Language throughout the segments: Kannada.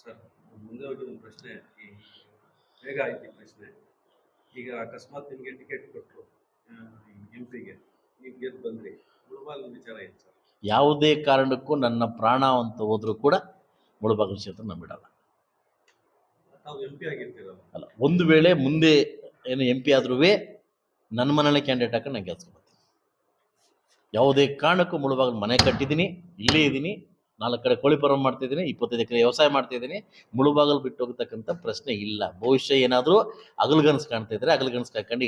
ಸರ್ ಮುಂದೆ ಹೋಗಿ ಒಂದು ಪ್ರಶ್ನೆ. ಬೇಗ ಆಯ್ತು ಪ್ರಶ್ನೆ. ಈಗ ಅಕಸ್ಮಾತ್ ನಿಮಗೆ ಟಿಕೆಟ್ ಕೊಟ್ಟರು ಎಂ ಪಿಗೆ ನೀವು ಗೆದ್ದು ಬಂದ್ರಿ. ಮುಳುಬಾಗಿಲು ವಿಚಾರ ಏನು ಸರ್? ಯಾವುದೇ ಕಾರಣಕ್ಕೂ ನನ್ನ ಪ್ರಾಣ ಅಂತ ಹೋದರೂ ಕೂಡ ಮುಳುಬಾಗಿಲು ಕ್ಷೇತ್ರ ನಂಬಿಡಲ್ಲ. ಬಿಡಲ್ಲ ತಾವು ಎಂ ಪಿ ಆಗಿರ್ತೀರಲ್ಲ. ಅಲ್ಲ ಒಂದು ವೇಳೆ ಮುಂದೆ ಏನು ಎಂ ಪಿ ಆದ್ರೂ ನನ್ನ ಮನೇಲೆ ಕ್ಯಾಂಡಿಡೇಟ್ ಹಾಕೊಂಡು ನಾನು ಮಾಡ್ತೀನಿ ಯಾವುದೇ ಕಾರಣಕ್ಕೂ ಮುಳುಬಾಗಿಲು ಮನೆ ಕಟ್ಟಿದ್ದೀನಿ ಇಲ್ಲೇ ಇದ್ದೀನಿ ನಾಲ್ಕು ಕಡೆ ಕೋಳಿ ಫಾರಂ ಮಾಡ್ತಿದ್ದೀನಿ ಇಪ್ಪತ್ತೈದು ಎಕರೆ ವ್ಯವಸಾಯ ಮಾಡ್ತಿದ್ದೀನಿ. ಮುಳುಬಾಗಲು ಬಿಟ್ಟು ಹೋಗ್ತಕ್ಕಂಥ ಪ್ರಶ್ನೆ ಇಲ್ಲ. ಭವಿಷ್ಯ ಏನಾದರೂ ಅಗಲ್ಗನ್ಸ್ ಕಾಣ್ತಾ ಇದ್ರೆ ಅಗಲ್ಗನ್ಸ್ ಕಾಯ್ಕೊಂಡು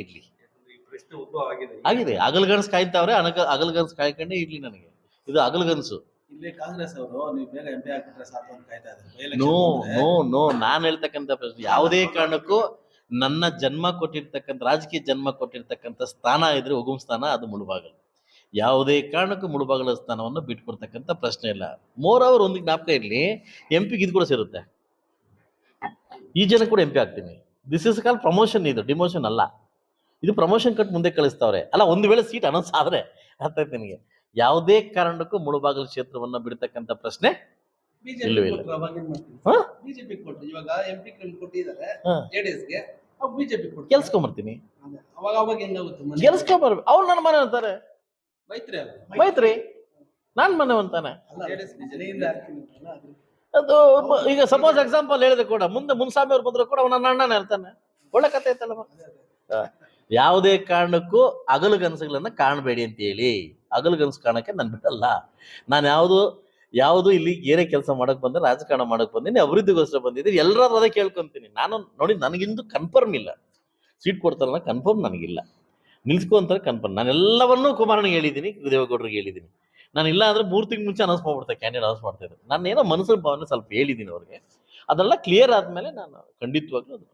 ಉದ್ಭವ ಆಗಿದೆ. ಅಗಲ್ಗನ್ಸ್ ಕಾಯ್ತಾವ್ರೆ ಅನಗ ಅಗಲ್ಗನ್ಸ್ ಕಾಯ್ಕೊಂಡೇ ಇರಲಿ ನನಗೆ. ಇದು ಅಗಲ್ಗನ್ಸು. ನೋ ನೋ ನೋ ನಾನು ಹೇಳ್ತಕ್ಕಂಥ ಪ್ರಶ್ನೆ. ಯಾವುದೇ ಕಾರಣಕ್ಕೂ ನನ್ನ ಜನ್ಮ ಕೊಟ್ಟಿರ್ತಕ್ಕಂಥ ರಾಜಕೀಯ ಜನ್ಮ ಕೊಟ್ಟಿರ್ತಕ್ಕಂಥ ಸ್ಥಾನ ಇದ್ರೆ ಉಗುಮ್ ಸ್ಥಾನ ಅದು ಮುಳುಬಾಗಲು. ಯಾವುದೇ ಕಾರಣಕ್ಕೂ ಮುಳುಬಾಗಲ ಸ್ಥಾನವನ್ನು ಬಿಟ್ಕೊಡ್ತಕ್ಕಂಥ ಪ್ರಶ್ನೆ ಇಲ್ಲ. ಮೋರ್ ಅವರ್ ಒಂದು ಜ್ಞಾಪಕ ಇರಲಿ ಎಂ ಪಿಗೆ ಇದು ಕೂಡ ಸೇರುತ್ತೆ. ಈ ಜನ ಕೂಡ ಎಂ ಪಿ ಆಗ್ತೀನಿ. ದಿಸ್ ಇಸ್ ಕಾಲ್ ಪ್ರಮೋಷನ್ ಇದು ಡಿಮೋಷನ್ ಅಲ್ಲ. ಇದು ಪ್ರಮೋಷನ್ ಕಟ್ ಮುಂದೆ ಕಳಿಸ್ತಾವ್ರೆ. ಅಲ್ಲ ಒಂದು ವೇಳೆ ಸೀಟ್ ಅನೌನ್ಸ್ ಆದರೆ ಅರ್ಥ ಆಯ್ತು ನಿಮಗೆ? ಯಾವುದೇ ಕಾರಣಕ್ಕೂ ಮುಳುಬಾಗಲ ಕ್ಷೇತ್ರವನ್ನು ಬಿಡ್ತಕ್ಕಂಥ ಪ್ರಶ್ನೆ ಕೆಲ್ಸ್ಕೊಂಬರ್ತೀನಿ. ಅವ್ರು ನನ್ನ ಮನೆ ಅಂತಾರೆ. ಮೈತ್ರಿ ಮೈತ್ರಿ. ನಾನ್ ಮನವಂತಾನೆ ಅದು ಈಗ ಸಪೋಸ್ ಎಕ್ಸಾಂಪಲ್ ಹೇಳಿದ್ರೆ ಕೂಡ ಮುಂದೆ ಮುನ್ಸಾಮಿ ಅವ್ರು ಬಂದ್ರು ಕೂಡ ಅವನ ಅಣ್ಣನೇ ಇರ್ತಾನೆ ಒಳ್ಳೆ ಕತೆ ಐತಲ್ಲ ಯಾವುದೇ ಕಾರಣಕ್ಕೂ ಅಗಲು ಕನಸುಗಳನ್ನ ಕಾಣಬೇಡಿ ಅಂತ ಹೇಳಿ. ಅಗಲು ಕನಸು ಕಾಣಕ್ಕೆ ನಾನು ಬಿಡಲ್ಲ. ನಾನು ಯಾವುದು ಯಾವುದು ಇಲ್ಲಿ ಏನೇ ಕೆಲಸ ಮಾಡಕ್ ಬಂದ್ರೆ ರಾಜಕಾರಣ ಮಾಡಕ್ ಬಂದಿನಿ ಅಭಿವೃದ್ಧಿಗೋಸ್ಕರ ಬಂದಿದ್ದೀನಿ ಎಲ್ಲರೂ ಅದೇ ಕೇಳ್ಕೊಂತೀನಿ. ನಾನು ನೋಡಿ ನನಗಿಂದು ಕನ್ಫರ್ಮ್ ಇಲ್ಲ. ಸೀಟ್ ಕೊಡ್ತಾರನ್ನ ಕನ್ಫರ್ಮ್ ನನಗಿಲ್ಲ. ನಿಲ್ಸ್ಕೊ ಅಂತಾರೆ ಕನ್ಫರ್ಮ್. ನಾನು ಎಲ್ಲವನ್ನೂ ಕುಮಾರನಿಗೆ ಹೇಳಿದ್ದೀನಿ ದೇವೇಗೌಡರಿಗೆ ಹೇಳಿದ್ದೀನಿ. ನಾನು ಇಲ್ಲ ಅಂದ್ರೆ ಮೂರು ತಿಂಗಳು ಮುಂಚೆ ಅನೌನ್ಸ್ ಮಾಡ್ಬಿಡ್ತೇನೆ ಕ್ಯಾಂಡಿಡೇಟ್ ಅನೌನ್ಸ್ ಮಾಡ್ತಾ ನಾನು ಏನೋ ಮನಸ್ಸಿನ ಭಾವನೆ ಸ್ವಲ್ಪ ಹೇಳಿದ್ದೀನಿ ಅವ್ರಿಗೆ. ಅದೆಲ್ಲ ಕ್ಲಿಯರ್ ಆದ್ಮೇಲೆ ನಾನು ಖಂಡಿತವಾಗ್ಲೂ ಅದು